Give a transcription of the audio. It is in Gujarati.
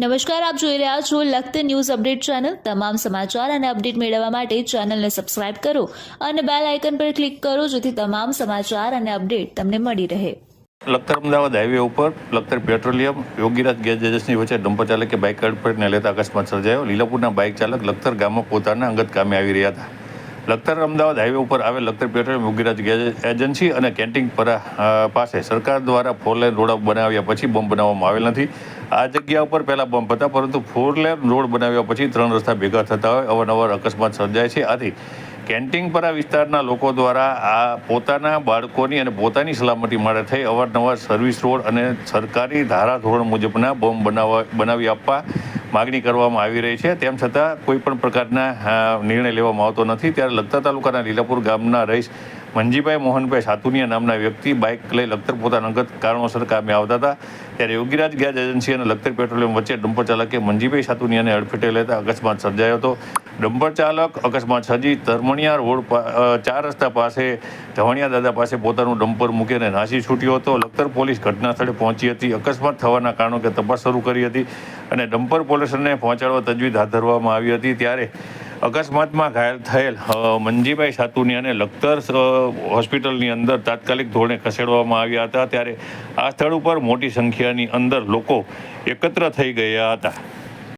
નમસ્કાર, આપ જોઈ રહ્યા છો લખત ન્યૂઝ અપડેટ ચેનલ. તમામ સમાચાર અને અપડેટ મેળવવા માટે ચેનલને સબસ્ક્રાઇબ કરો અને બેલ આઇકન પર ક્લિક કરો જેથી તમામ સમાચાર અને અપડેટ તમને મળી રહે. લખતર અમદાવાદ હાઈવે ઉપર Lakhtar petroleum, Yogiraj gas agency વચ્ચે ડમ્પર ચાલકે બાઇક અડફેટને લેતા અકસ્માત સર્જાયો. લીલાપુરના બાઇક ચાલક લખતર ગામમાં પોતાના અંગત કામે આવી રહ્યા હતા. લખતર અમદાવાદ હાઈવે ઉપર આવેલ Lakhtar petroleum Yogiraj gas agency અને કેન્ટીન પર પાસે સરકાર દ્વારા ફોર લેન રોડ બનાવ્યા પછી બોમ્બ બનાવવામાં આવેલ નથી. આ જગ્યા ઉપર પહેલા બોમ્બ હતા, પરંતુ ફોર લેન રોડ બનાવ્યા પછી ત્રણ રસ્તા ભેગા થતા હોય, અવારનવાર અકસ્માત સર્જાય છે. આથી કેન્ટીનપરા વિસ્તારના લોકો દ્વારા આ પોતાના બાળકોની અને પોતાની સલામતી માટે થઈ અવારનવાર સર્વિસ રોડ અને સરકારી ધારાધોરણ મુજબના બોમ્બ બનાવવા, બનાવી આપવા માગણી કરવામાં આવી રહી છે. તેમ છતાં કોઈ પણ પ્રકારના નિર્ણય લેવામાં આવતો નથી. ત્યારે લગતા તાલુકાના લીલાપુર ગામના રહીશ મંજીભાઈ મોહનભાઈ સાતુનિયા નામના વ્યક્તિ બાઇક લઈ લખતર પોતાના અંગત કારણોસર કામે આવતા હતા. ત્યારે યોગીરાજ ગેસ એજન્સી અને લખતર પેટ્રોલિયમ વચ્ચે ડમ્પર ચાલકે મંજીભાઈ સાતુનિયાને અડફેટે લેતા અકસ્માત સર્જાયો હતો. ડમ્પર ચાલક અકસ્માત સર્જી ધર્મણિયા રોડ ચાર રસ્તા પાસે ધવણિયા દાદા પાસે પોતાનું ડમ્પર મૂકીને નાસી છૂટ્યો હતો. લખતર પોલીસ ઘટના સ્થળે પહોંચી હતી. અકસ્માત થવાના કારણો કે તપાસ શરૂ કરી હતી અને ડમ્પર પોલીસને પહોંચાડવા તજવીજ હાથ ધરવામાં આવી હતી. ત્યારે અકસ્માતમાં ઘાયલ થયેલ મંજીભાઈ સાતુની અને લખતર હોસ્પિટલની અંદર તાત્કાલિક ધોરણે ખસેડવામાં આવ્યા હતા. ત્યારે આ સ્થળ ઉપર મોટી સંખ્યાની અંદર લોકો એકત્ર થઈ ગયા હતા.